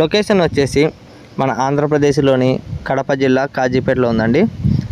Location వచ్చేసి మన ఆంధ్రప్రదేశ్లోని కడప జిల్లా కాజీపేటలో ఉందండి.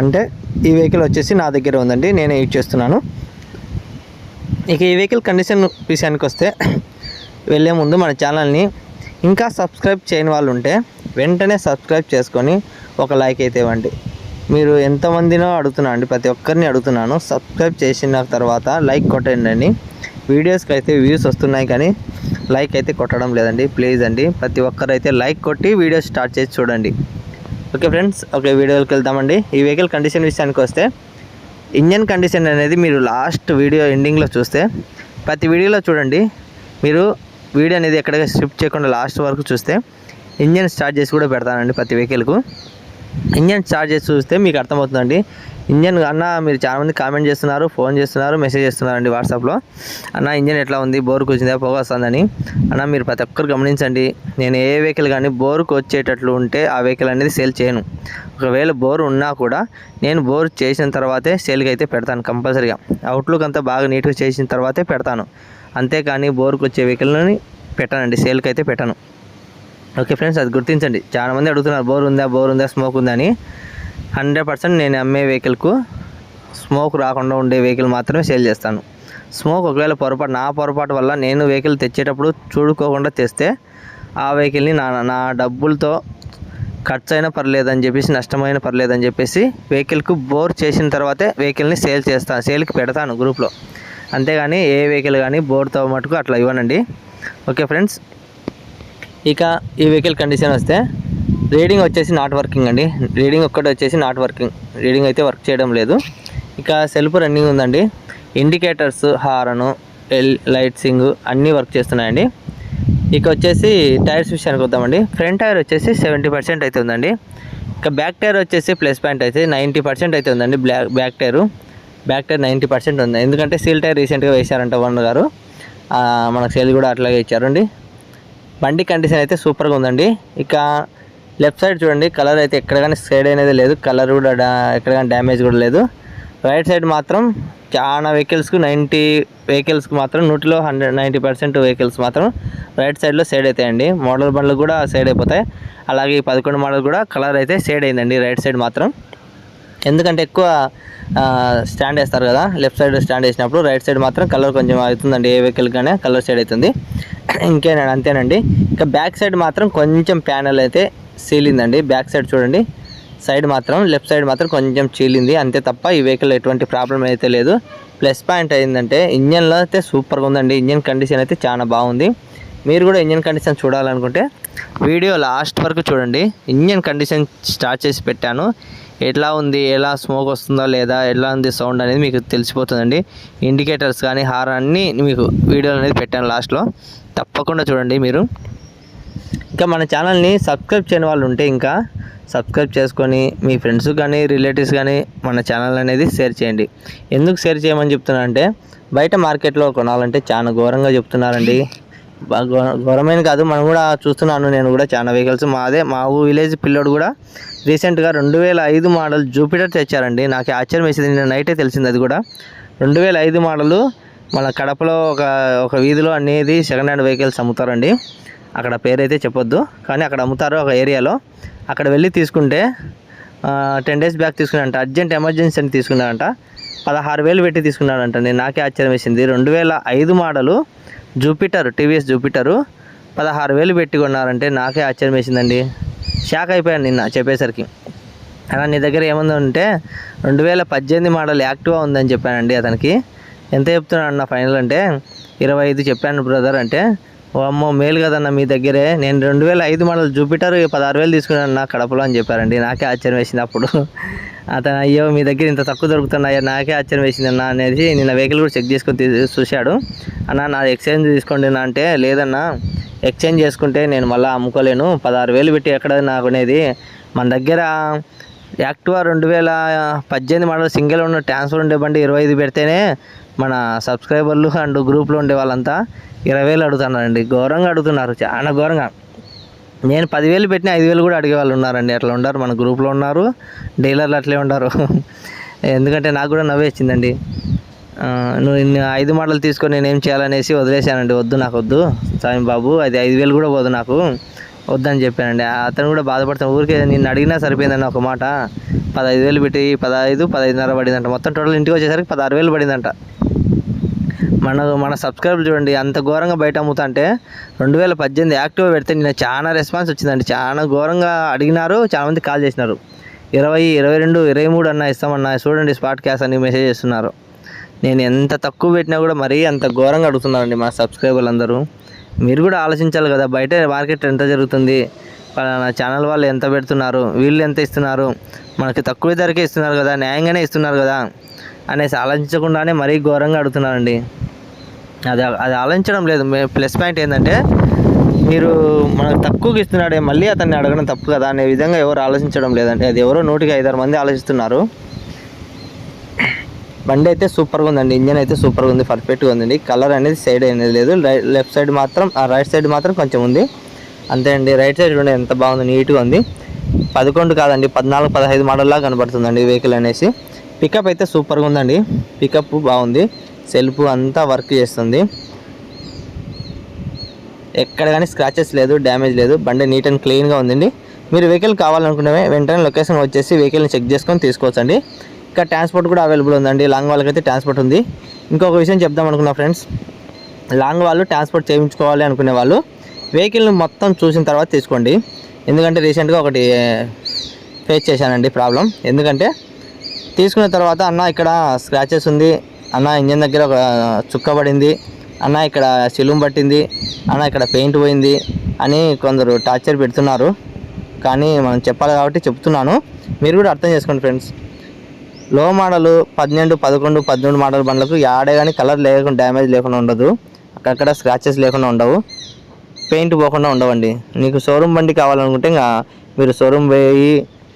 అంటే ఈ వెహికల్ వచ్చేసి నా దగ్గర ఉందండి. నేను యూజ్ చేస్తున్నాను. ఇక ఈ వెహికల్ కండిషన్ విషయానికి వస్తే వెళ్ళే ముందు మన ఛానల్ని ఇంకా సబ్స్క్రైబ్ చేయని వాళ్ళు ఉంటే వెంటనే సబ్స్క్రైబ్ చేసుకొని ఒక లైక్ అయితే ఇవ్వండి. మీరు ఎంతమందినో అడుగుతున్నా అండి ప్రతి ఒక్కరిని అడుగుతున్నాను. సబ్స్క్రైబ్ చేసిన తర్వాత లైక్ కొట్టండి వీడియోస్కి అయితే వ్యూస్ వస్తున్నాయి కానీ లైక్ అయితే కొట్టడం లేదండి ప్లీజ్ అండి. ప్రతి ఒక్కరైతే లైక్ కొట్టి వీడియో స్టార్ట్ చేసి చూడండి. ఓకే ఫ్రెండ్స్ ఓకే వీడియోకి వెళ్దామండి. ఈ వెహికల్ కండిషన్ విషయానికి వస్తే ఇంజన్ కండిషన్ అనేది మీరు లాస్ట్ వీడియో ఎండింగ్లో చూస్తే ప్రతి వీడియోలో చూడండి. మీరు వీడియో అనేది ఎక్కడ స్కిప్ చేయకుండా లాస్ట్ వరకు చూస్తే ఇంజన్ స్టార్ట్ చేసి కూడా పెడతానండి ప్రతి వెహికల్కు ఇంజన్ స్టార్ట్ చేసి చూస్తే మీకు అర్థమవుతుందండి. ఇంజన్ అన్న మీరు చాలామంది కామెంట్ చేస్తున్నారు ఫోన్ చేస్తున్నారు మెసేజ్ చేస్తున్నారు అండి వాట్సాప్లో. అన్న ఇంజన్ ఎట్లా ఉంది? బోరుకు వచ్చిందా? పొగ వస్తుందని. అన్న మీరు ప్రతి ఒక్కరు గమనించండి. నేను ఏ వెహికల్ కానీ బోర్కు వచ్చేటట్లు ఉంటే ఆ వెహికల్ అనేది సేల్ చేయను. ఒకవేళ బోర్ ఉన్నా కూడా నేను బోర్ చేసిన తర్వాతే సేల్కి అయితే పెడతాను కంపల్సరీగా. అవుట్లుక్ అంతా బాగా నీట్గా చేసిన తర్వాతే పెడతాను. అంతేకాని బోర్కు వచ్చే వెహికల్ని పెట్టానండి. సేల్కి అయితే పెట్టాను. ఓకే ఫ్రెండ్స్ అది గుర్తించండి. చాలామంది అడుగుతున్నారు బోర్ ఉందా బోర్ ఉందా స్మోక్ ఉందా అని. హండ్రెడ్ పర్సెంట్ నేను అమ్మే వెహికల్కు స్మోక్ రాకుండా ఉండే వెహికల్ మాత్రమే సేల్ చేస్తాను. స్మోక్ ఒకవేళ పొరపాటు నా పొరపాటు వల్ల నేను వెహికల్ తెచ్చేటప్పుడు చూడుకోకుండా తెస్తే ఆ వెహికల్ని నా నా డబ్బులతో ఖర్చు అయినా పర్లేదని చెప్పేసి నష్టమైన పర్లేదని చెప్పేసి వెహికల్కు బోర్ చేసిన తర్వాతే వెహికల్ని సేల్ చేస్తాను సేల్కి పెడతాను గ్రూప్లో. అంతేగాని ఏ వెహికల్ కానీ బోర్తో మటుకు అట్లా ఇవ్వనండి. ఓకే ఫ్రెండ్స్ ఇక ఈ వెహికల్ కండిషన్ వస్తే రీడింగ్ వచ్చేసి నాట్ వర్కింగ్ అండి. రీడింగ్ ఒక్కటి వచ్చేసి నాట్ వర్కింగ్. రీడింగ్ అయితే వర్క్ చేయడం లేదు. ఇక సెల్ఫ్ రన్నింగ్ ఉందండి. ఇండికేటర్స్ హారను ఎల్ లైట్సింగ్ అన్నీ వర్క్ చేస్తున్నాయండి. ఇక వచ్చేసి టైర్స్ విషయానికి వద్దామండి. ఫ్రంట్ టైర్ వచ్చేసి సెవెంటీ పర్సెంట్ అయితే ఉందండి. ఇక బ్యాక్ టైర్ వచ్చేసి ప్లస్ పాయింట్ అయితే నైంటీ పర్సెంట్ అయితే ఉందండి black back tyre. Back tyre ninety percent ఉంది. ఎందుకంటే సీల్ టైర్ రీసెంట్గా వేశారంట వన్ గారు. మనకు సేల్ కూడా అట్లాగే ఇచ్చారండి. బండి కండిషన్ అయితే సూపర్గా ఉందండి. ఇక లెఫ్ట్ సైడ్ చూడండి కలర్ అయితే ఎక్కడ కానీ షేడ్ అనేది లేదు. కలర్ కూడా ఎక్కడ కానీ డ్యామేజ్ కూడా లేదు. రైట్ సైడ్ మాత్రం చాలా వెహికల్స్కు నైంటీ వెహికల్స్కి మాత్రం నూటిలో హండ్రెడ్ నైంటీ పర్సెంట్ వెహికల్స్ మాత్రం రైట్ సైడ్లో షేడ్ అవుతాయండి మోడల్ బండ్లు కూడా షేడ్ అయిపోతాయి. అలాగే ఈ పదకొండు మోడల్ కూడా కలర్ అయితే షేడ్ అయిందండి రైట్ సైడ్ మాత్రం. ఎందుకంటే ఎక్కువ స్టాండ్ వేస్తారు కదా లెఫ్ట్ సైడ్ స్టాండ్ వేసినప్పుడు రైట్ సైడ్ మాత్రం కలర్ కొంచెం అవుతుందండి ఏ వెహికల్ కానీ కలర్ షేడ్ అవుతుంది. ఇంకేనండి అంతేనండి. ఇంకా బ్యాక్ సైడ్ మాత్రం కొంచెం ప్యానల్ అయితే సీలిందండి బ్యాక్ సైడ్ చూడండి సైడ్ మాత్రం లెఫ్ట్ సైడ్ మాత్రం కొంచెం చీలింది. అంతే తప్ప ఈ వెహికల్ ఎటువంటి ప్రాబ్లం అయితే లేదు. ప్లస్ పాయింట్ అయిందంటే ఇంజన్లో అయితే సూపర్గా ఉందండి. ఇంజన్ కండిషన్ అయితే చాలా బాగుంది. మీరు కూడా ఇంజన్ కండిషన్ చూడాలనుకుంటే వీడియో లాస్ట్ వరకు చూడండి. ఇంజన్ కండిషన్ స్టార్ట్ చేసి పెట్టాను. ఎట్లా ఉంది ఎలా స్మోక్ వస్తుందో లేదా ఎలా ఉంది సౌండ్ అనేది మీకు తెలిసిపోతుందండి. ఇండికేటర్స్ కానీ హార్ అన్నీ మీకు వీడియోలు అనేది పెట్టాను లాస్ట్లో తప్పకుండా చూడండి మీరు. ఇంకా మన ఛానల్ని సబ్స్క్రైబ్ చేయని వాళ్ళు ఉంటే ఇంకా సబ్స్క్రైబ్ చేసుకొని మీ ఫ్రెండ్స్ కానీ రిలేటివ్స్ కానీ మన ఛానల్ అనేది షేర్ చేయండి. ఎందుకు షేర్ చేయమని చెప్తున్నా అంటే బయట మార్కెట్లో కొనాలంటే చాలా ఘోరంగా చెప్తున్నారండి. ఘోరమైన కాదు. మనం కూడా చూస్తున్నాను. నేను కూడా చాలా వెహికల్స్ మాదే. మా విలేజ్ పిల్లోడు కూడా రీసెంట్గా రెండు వేల ఐదు మోడల్ జూపిటర్ తెచ్చారండి. నాకు ఆశ్చర్యం వేసింది. నేను నైటే తెలిసింది అది కూడా. రెండు వేల ఐదు మోడలు మన కడపలో ఒక ఒక వీధిలో అనేది సెకండ్ హ్యాండ్ వెహికల్స్ అమ్ముతారండి. అక్కడ పేరైతే చెప్పొద్దు. కానీ అక్కడ అమ్ముతారు ఒక ఏరియాలో. అక్కడ వెళ్ళి తీసుకుంటే టెన్ డేస్ బ్యాక్ తీసుకున్నాడంట. అర్జెంట్ ఎమర్జెన్సీ అని తీసుకున్నాడంట. పదహారు వేలు పెట్టి తీసుకున్నాడంట. నేను నాకే ఆశ్చర్యం వేసింది. రెండు వేల ఐదు మోడలు జూపిటర్ టీవీఎస్ జూపిటరు. పదహారు వేలు పెట్టి కొన్నారంటే నాకే ఆశ్చర్యం వేసిందండి. షాక్ అయిపోయాను నిన్న చెప్పేసరికి. అలా నీ దగ్గర ఏముందంటే రెండు వేల పద్దెనిమిది మోడల్ యాక్టివా ఉందని చెప్పానండి అతనికి. ఎంత చెప్తున్నాడు అన్న ఫైనల్ అంటే ఇరవై ఐదు చెప్పాను బ్రదర్ అంటే ఓ అమ్మో మేలు కదన్న మీ దగ్గరే. నేను రెండు వేల ఐదు మోడల్ జూపిటర్ పదహారు వేలు తీసుకున్నాను నా కడపలో అని చెప్పారండి. నాకే ఆశ్చర్యం వేసింది అప్పుడు. అతను అయ్యో మీ దగ్గర ఇంత తక్కువ దొరుకుతున్నాయో? నాకే ఆశ్చర్యం వేసింది అన్న అనేది నిన్న వెహికల్ కూడా చెక్ చేసుకొని చూశాడు. అన్న నా ఎక్స్చేంజ్ తీసుకోండి నా అంటే లేదన్నా ఎక్స్చేంజ్ చేసుకుంటే నేను మళ్ళీ అమ్ముకోలేను. పదహారు వేలు పెట్టి ఎక్కడ నాకు అనేది మన దగ్గర యాక్టివా రెండు వేల పద్దెనిమిది మోడల్ సింగిల్ ఉన్న ట్రాన్స్ఫర్ ఉండే బండి ఇరవై ఐదు పెడితేనే మన సబ్స్క్రైబర్లు అండ్ గ్రూప్లో ఉండే వాళ్ళంతా ఇరవై వేలు అడుగుతున్నారండి. ఘోరంగా అడుగుతున్నారు. చాలా ఘోరంగా. నేను పదివేలు పెట్టిన ఐదు వేలు కూడా అడిగే వాళ్ళు ఉన్నారండి. అట్లా ఉన్నారు. మన గ్రూప్లో ఉన్నారు. డీలర్లు అట్లే ఉన్నారు. ఎందుకంటే నాకు కూడా నవ్వే వచ్చిందండి. నువ్వు ఐదు మాటలు తీసుకొని నేను ఏం చేయాలనేసి వదిలేశానండి. వద్దు నాకు వద్దు. స్వామి బాబు అది ఐదు వేలు కూడా పోదు నాకు. వద్దని చెప్పానండి. ఆ అతను కూడా బాధపడతాను ఊరికే నిన్ను అడిగినా సరిపోయిందండి ఒక మాట. పదహైదు వేలు పెట్టి పదహైదు పదహైదున్నర పడిందంట. మొత్తం టోటల్ ఇంటికి వచ్చేసరికి పదహారు వేలు పడిందంట. మన మన సబ్స్క్రైబర్ చూడండి అంత ఘోరంగా బయట అమ్ముతా అంటే రెండు వేల పద్దెనిమిది యాక్టివ్ పెడితే నిన్న చాలా రెస్పాన్స్ వచ్చిందండి. చాలా ఘోరంగా అడిగినారు చాలామంది కాల్ చేసినారు. ఇరవై ఇరవై రెండు ఇరవై మూడు అన్న ఇస్తామన్నా చూడండి స్పాట్ క్యాష్ అని మెసేజ్ చేస్తున్నారు. నేను ఎంత తక్కువ పెట్టినా కూడా మరీ అంత ఘోరంగా అడుగుతున్నారండి మా సబ్స్క్రైబర్లు అందరూ మీరు కూడా ఆలోచించాలి కదా బయట మార్కెట్ ఎంత జరుగుతుంది పలానా ఛానల్ వాళ్ళు ఎంత పెడుతున్నారు వీళ్ళు ఎంత ఇస్తున్నారు మనకి తక్కువ ధరకే ఇస్తున్నారు కదా న్యాయంగానే ఇస్తున్నారు కదా అనేసి ఆలోచించకుండానే మరీ ఘోరంగా అడుగుతున్నారండి అది అది ఆలోచించడం లేదు. మే- ప్లస్ పాయింట్ ఏంటంటే మీరు మనకు తక్కువకి ఇస్తున్నాడే మళ్ళీ అతన్ని అడగడం తప్పు కదా అనే విధంగా ఎవరు ఆలోచించడం లేదంటే అది ఎవరో నూటికి ఐదారు మంది ఆలోచిస్తున్నారు. బండి అయితే సూపర్గా ఉందండి ఇంజన్ అయితే సూపర్గా ఉంది పర్ఫెక్ట్గా ఉందండి. కలర్ అనేది సైడ్ అనేది లేదు. లెఫ్ట్ సైడ్ మాత్రం ఆ రైట్ సైడ్ మాత్రం కొంచెం ఉంది. అంతే అండి రైట్ సైడ్ చూడండి ఎంత బాగుంది నీట్గా ఉంది. పదకొండు కాదండి పద్నాలుగు పదహైదు మోడల్లా కనబడుతుందండి వెహికల్ అనేసి. పికప్ అయితే సూపర్గా ఉందండి పికప్ బాగుంది. సెల్ఫ్ అంతా వర్క్ చేస్తుంది. ఎక్కడ కానీ స్క్రాచెస్ లేదు డ్యామేజ్ లేదు. బండి నీట్ అండ్ క్లీన్గా ఉందండి. మీరు వెహికల్ కావాలనుకునే వెంటనే లొకేషన్ వచ్చేసి వెహికల్ని చెక్ చేసుకొని తీసుకోవచ్చండి. ఇంకా ట్రాన్స్పోర్ట్ కూడా అవైలబుల్ ఉందండి. లాంగ్ వాళ్ళకైతే ట్రాన్స్పోర్ట్ ఉంది. ఇంకొక విషయం చెప్దాం అనుకున్నా ఫ్రెండ్స్. లాంగ్ వాళ్ళు ట్రాన్స్పోర్ట్ చేయించుకోవాలి అనుకునే వాళ్ళు వెహికల్ని మొత్తం చూసిన తర్వాత తీసుకోండి. ఎందుకంటే రీసెంట్గా ఒకటి ఫేస్ చేశానండి ప్రాబ్లం. ఎందుకంటే తీసుకున్న తర్వాత అన్న ఇక్కడ స్క్రాచెస్ ఉంది. అన్న ఇంజన్ దగ్గర ఒక చుక్క పడింది. అన్న ఇక్కడ చిలుం పట్టింది. అన్న ఇక్కడ పెయింట్ పోయింది అని కొందరు టార్చర్ పెడుతున్నారు. కానీ మనం చెప్పాలి కాబట్టి చెప్తున్నాను. మీరు కూడా అర్థం చేసుకోండి ఫ్రెండ్స్. లో మోడలు పన్నెండు పదకొండు పద్దెనిమిది మోడల్ బండ్లకు యాడే కానీ కలర్ లేకుండా డ్యామేజ్ లేకుండా ఉండదు. అక్కడక్కడ స్క్రాచెస్ లేకుండా ఉండవు. పెయింట్ పోకుండా ఉండవండి. నీకు షోరూమ్ బండి కావాలనుకుంటే ఇంకా మీరు షోరూమ్ పోయి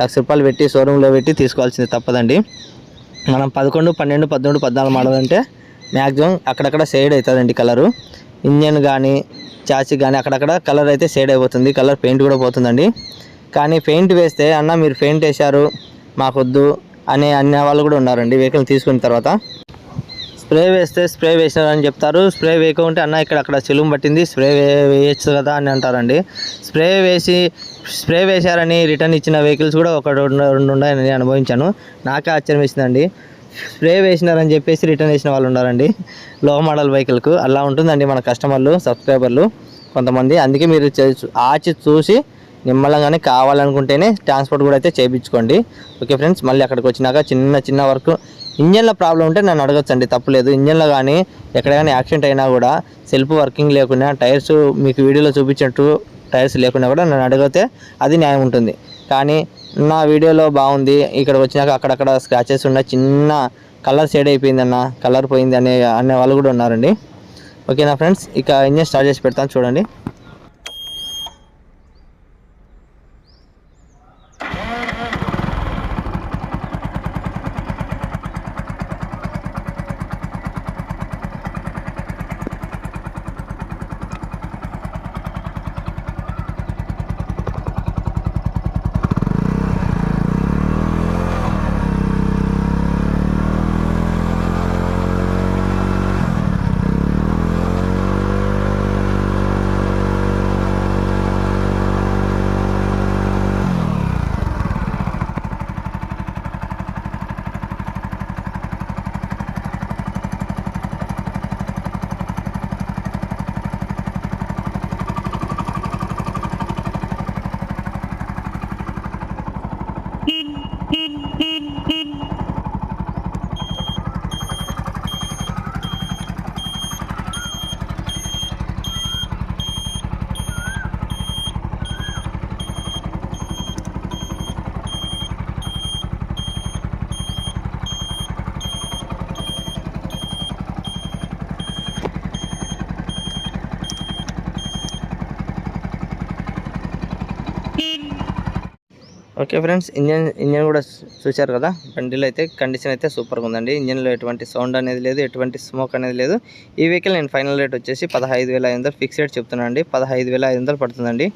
లక్ష రూపాయలు పెట్టి షోరూంలో పెట్టి తీసుకోవాల్సింది తప్పదండి. మనం పదకొండు పన్నెండు పద్దెనిమిది పద్నాలుగు మోడల్ అంటే మ్యాక్సిమం అక్కడక్కడ షేడ్ అవుతుందండి కలరు. ఇంజన్ కానీ చాచి కానీ అక్కడక్కడ కలర్ అయితే షేడ్ అయిపోతుంది. కలర్ పెయింట్ కూడా పోతుందండి. కానీ పెయింట్ వేస్తే అన్న మీరు పెయింట్ వేశారు మాకొద్దు అనే అనే వాళ్ళు కూడా ఉన్నారండి. వెహికల్ తీసుకున్న తర్వాత స్ప్రే వేస్తే స్ప్రే వేసినారని చెప్తారు. స్ప్రే వేయకుంటే అన్న ఇక్కడ అక్కడ చెలుం పట్టింది స్ప్రే వేయచ్చు కదా అని అంటారండి. స్ప్రే వేసి స్ప్రే వేశారని రిటర్న్ ఇచ్చిన వెహికల్స్ కూడా ఒక రెండు రెండు ఉన్నాయని నేను అనుభవించాను. నాకే ఆశ్చర్యం వేసిందండి స్ప్రే వేసినారని చెప్పేసి రిటర్న్ వేసిన వాళ్ళు ఉన్నారండి. లో మోడల్ వెహికల్కు అలా ఉంటుందండి మన కస్టమర్లు సబ్స్క్రైబర్లు కొంతమంది. అందుకే మీరు ఆచి చూసి నిమ్మలంగానే కావాలనుకుంటేనే ట్రాన్స్పోర్ట్ కూడా అయితే చేయించుకోండి. ఓకే ఫ్రెండ్స్ మళ్ళీ అక్కడికి వచ్చినాక చిన్న చిన్న వరకు ఇంజన్లో ప్రాబ్లం ఉంటే నన్ను అడగచ్చండి తప్పులేదు ఇంజన్లో కానీ ఎక్కడ కానీ యాక్సిడెంట్ అయినా కూడా సెల్ఫ్ వర్కింగ్ లేకుండా టైర్స్ మీకు వీడియోలో చూపించినట్టు టైర్స్ లేకుండా కూడా నన్ను అడిగితే అది న్యాయం ఉంటుంది. కానీ నా వీడియోలో బాగుంది ఇక్కడ వచ్చినాక అక్కడక్కడ స్క్రాచెస్ ఉన్న చిన్న కలర్ షేడ్ అయిపోయిందన్న కలర్ పోయింది అనే అనే వాళ్ళు కూడా ఉన్నారండి. ఓకేనా ఫ్రెండ్స్? ఇక ఇంజన్ స్టార్ట్ చేసి పెడతాను చూడండి. ఓకే ఫ్రెండ్స్ ఇంజన్ ఇంజన్ కూడా చూశారు కదా? బండిలో అయితే కండిషన్ అయితే సూపర్గా ఉందండి. ఇంజన్లో ఎటువంటి సౌండ్ అనేది లేదు ఎటువంటి స్మోక్ అనేది లేదు. ఈ వెహికల్ నేను ఫైనల్ రేట్ వచ్చేసి పదహైదు వేల ఐదు వందలు ఫిక్స్ రేట్ చెప్తున్నాను అండి పదహైదు వేల ఐదు వందలు పడుతుందండి.